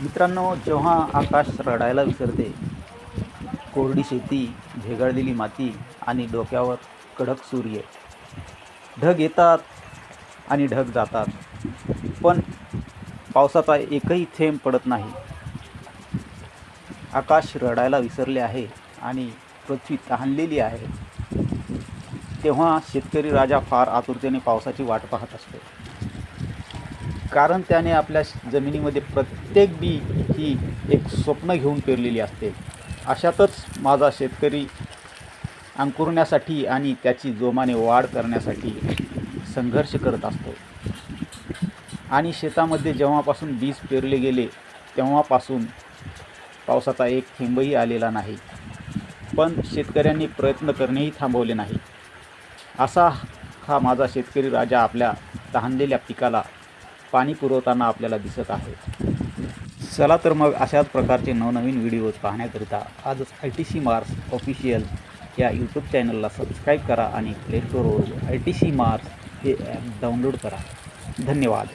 मित्रांनो जेव्हा आकाश रडायला विसरते कोरडी शेती भेगाळलेली माती आणि डोक्यावर कडक सूर्य. ढग येतात आणि ढग जातात. पण पावसाचा एकही थेंब पडत नाही. आकाश रडायला विसरले आहे आणि पृथ्वी तहानलेली आहे. तेव्हा शेतकरी राजा फार आतुरतेने पावसाची वाट पाहत असतो. कारण त्याने आपल्या जमिनीमध्ये प्रत्येक बी ही एक स्वप्न घेऊन पेरलेली असते. अशातच माझा शेतकरी अंकुरण्यासाठी आणि त्याची जोमाने वाढ करण्यासाठी संघर्ष करत असतो. आणि शेतामध्ये जेव्हापासून बीज पेरले गेले तेव्हापासून पावसाचा एक थेंबही आलेला नाही. पण शेतकऱ्यांनी प्रयत्न करणेही थांबवले नाही. असा हा माझा शेतकरी राजा आपल्या तहानलेल्या पिकाला पाणी पुरवताना आपल्याला दिसत आहे. चला तर मग अशाच प्रकारचे नवनवीन व्हिडिओज पाहण्याकरिता आजच I T C Mars official या यूट्यूब चॅनलला सबस्क्राईब करा आणि प्ले स्टोरवरून आय टी सी मार्स हे ॲप डाउनलोड करा. धन्यवाद.